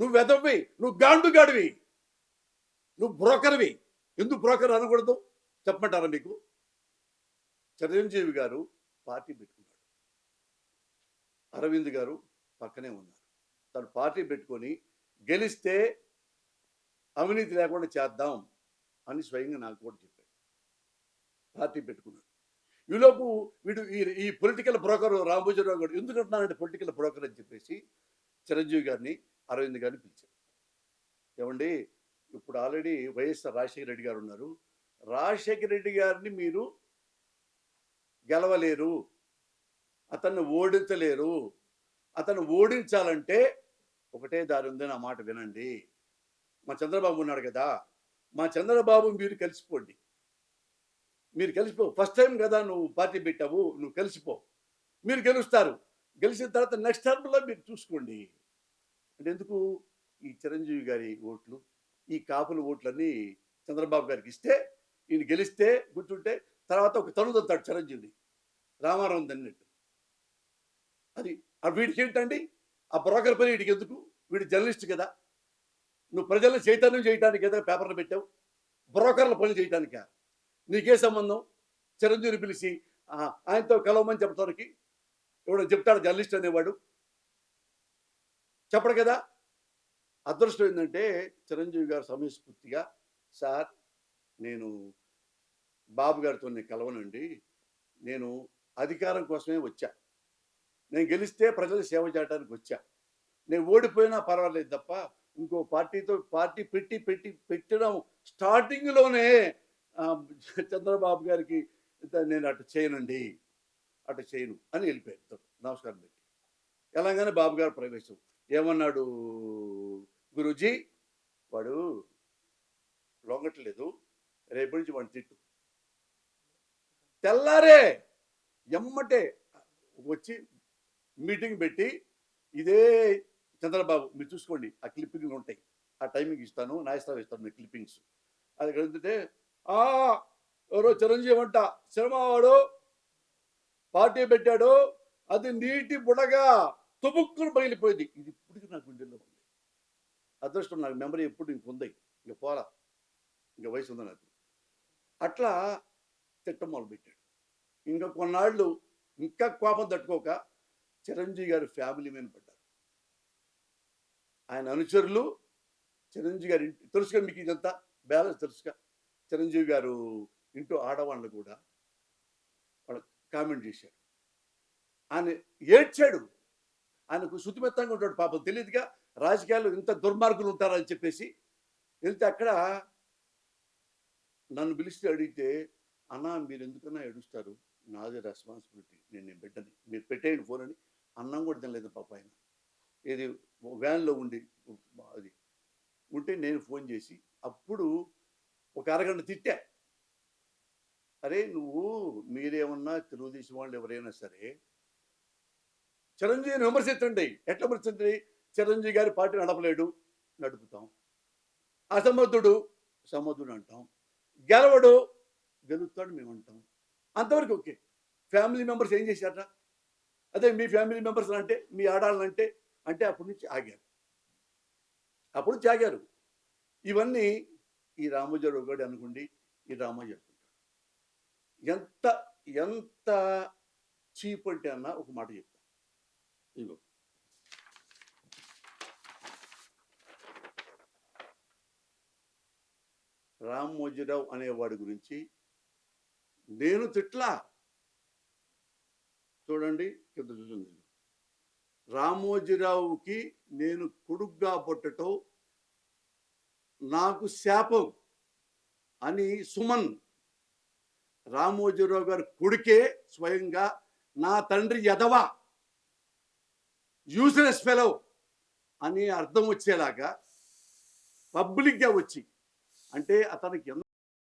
నువ్వు వెదవి నువ్వు గాండు గాడివి నువ్వు బ్రోకర్వి. ఎందుకు బ్రోకర్ అనకూడదు? చెప్పమంటారా మీకు? చిరంజీవి గారు పార్టీ పెట్టుకున్నాడు. అరవింద్ గారు పక్కనే ఉన్నారు. తను పార్టీ పెట్టుకొని గెలిస్తే అవినీతి లేకుండా చేద్దాం అని స్వయంగా నాకు కూడా చెప్పాడు. పార్టీ పెట్టుకున్నాడు. ఈలోపు వీడు ఈ ఈ పొలిటికల్ బ్రోకర్ రాంభోజరావు గారు ఎందుకంటున్నానంటే పొలిటికల్ బ్రోకర్ అని చెప్పేసి చిరంజీవి గారిని అరవింద్ గారిని పిలిచారు. ఏమండి ఇప్పుడు ఆల్రెడీ వైఎస్ఆర్ రాజశేఖర రెడ్డి గారు ఉన్నారు. రాజశేఖర రెడ్డి గారిని మీరు గెలవలేరు అతన్ని ఓడించలేరు అతను ఓడించాలంటే ఒకటే దారి ఉంది నా మాట వినండి. మా చంద్రబాబు ఉన్నాడు కదా మా చంద్రబాబు మీరు కలిసిపోండి. మీరు కలిసిపో ఫస్ట్ టైం కదా నువ్వు పార్టీ పెట్టావు నువ్వు కలిసిపో. మీరు గెలుస్తారు. గెలిచిన తర్వాత నెక్స్ట్ టర్మ్లో మీరు చూసుకోండి. అంటే ఎందుకు ఈ చిరంజీవి గారి ఓట్లు ఈ కాపుల ఓట్లన్నీ చంద్రబాబు గారికి ఇస్తే ఈయన గెలిస్తే గుర్తుంటే తర్వాత ఒక తనుదొత్తాడు చిరంజీవిని. రామారావు దన్నట్టు అది వీడికి ఏంటండి ఆ బ్రోకర్ పని వీడికి ఎందుకు వీడు జర్నలిస్ట్ కదా. నువ్వు ప్రజలను చైతన్యం చేయడానికి కదా పేపర్లు పెట్టావు? బ్రోకర్ల పని చేయడానిక నీకే సంబంధం? చిరంజీవిని పిలిచి ఆయనతో కలవమని చెప్పడానికి ఎవడో చెప్తాడు జర్నలిస్ట్ అనేవాడు? చెప్పడు కదా. అదృష్టం ఏంటంటే చిరంజీవి గారు సమయస్ఫూర్తిగా సార్ నేను బాబు గారితో నేను కలవనండి. నేను అధికారం కోసమే వచ్చా. నేను గెలిస్తే ప్రజలు సేవ చేయడానికి వచ్చా. నేను ఓడిపోయినా పర్వాలేదు తప్ప ఇంకో పార్టీతో పార్టీ పెట్టి పెట్టి పెట్టడం స్టార్టింగ్లోనే చంద్రబాబు గారికి నేను అటు చేయనండి అటు చేయను అని వెళ్ళిపోయారు నమస్కారం పెట్టి. ఎలాగనే బాబు గారు ప్రవేశం. ఏమన్నాడు గురూజీ? వాడు లొంగట్లేదు రేపు నుంచి వాడిని తిట్టు. తెల్లారే ఎమ్మటే వచ్చి మీటింగ్ పెట్టి ఇదే చంద్రబాబు మీరు చూసుకోండి ఆ క్లిప్పింగ్లు ఉంటాయి. ఆ టైమింగ్ ఇస్తాను నాయస్తావు ఇస్తాను మీ క్లిప్పింగ్స్. అది వెళ్తుంటే ఆ ఎవరో చిరంజీవి అంట సినిమా వాడు పార్టీ పెట్టాడు అది నీటి బుడగా. తుబుక్కును పగిలిపోయింది. ఇది ఇప్పటికి నాకు గుండెల్లో ఉంది. అదృష్టం నాకు మెమరీ ఎప్పుడు ఇంక ఉంది. ఇంక పోలా. ఇంక వయసు ఉంది నాకు. అట్లా తిట్టం మొదలుపెట్టాడు. ఇంకా కొన్నాళ్ళు ఇంకా కోపం తట్టుకోక చిరంజీవి గారి ఫ్యామిలీ మీద పడ్డారు. ఆయన అనుచరులు చిరంజీవి గారి ఇంటి తెలుసుగా మీకు ఇదంతా? బ్యాలెన్స్ తెలుసుగా? చిరంజీవి గారు ఇంటూ ఆడవాళ్ళు కూడా వాళ్ళు కామెంట్ చేశారు. ఆయన ఏడ్చాడు. ఆయనకు శుతిమెత్తంగా ఉంటాడు పాపం. తెలియదుగా రాజకీయాల్లో ఇంత దుర్మార్గులు ఉంటారని చెప్పేసి వెళ్తే అక్కడ నన్ను పిలిస్తే అడిగితే అన్నా మీరు ఎందుకన్నా ఏడుస్తారు? నాదే రెస్పాన్సిబిలిటీ నేను నేను బిడ్డని మీరు పెట్టేయండి ఫోన్ అని అన్నం కూడా తినలేదు పాప ఆయన. ఇది వ్యాన్లో ఉండి అది ఉంటే నేను ఫోన్ చేసి అప్పుడు ఒక అరగంట తిట్టా. అరే నువ్వు మీరేమన్నా తెలుగుదేశం వాళ్ళు ఎవరైనా సరే చిరంజీవిని విమర్శించండి. ఎట్లా విమర్శించండి? చిరంజీవి గారి పార్టీ నడపలేడు నడుపుతాం. అసమర్థుడు సమర్థుడు అంటాం. గెలవడు గెలుస్తాడు మేము అంటాం. అంతవరకు ఓకే. ఫ్యామిలీ మెంబర్స్ ఏం చేశారట? అదే మీ ఫ్యామిలీ మెంబర్స్ అంటే మీ ఆడాలంటే అంటే అప్పటి నుంచి ఆగారు. అప్పుడు నుంచి ఆగారు. ఇవన్నీ ఈ రామోజీరావు గారు అనుకోండి ఈ రామోజీ అనుకుంటాడు ఎంత ఎంత చీప్ అంటే అన్న ఒక మాట చెప్తాను ఇదిగో రామోజీరావు అనేవాడి గురించి నేను తిట్లా? చూడండి కింద చూసింది. రామోజీరావుకి నేను కొడుగ్గా పుట్టటం నాకు శాపం అని సుమన్ రామోజీరావు గారి కొడుకే స్వయంగా నా తండ్రి యదవా యూస్లెస్ ఫెలో అని అర్థం వచ్చేలాగా పబ్లిక్గా వచ్చి అంటే అతనికి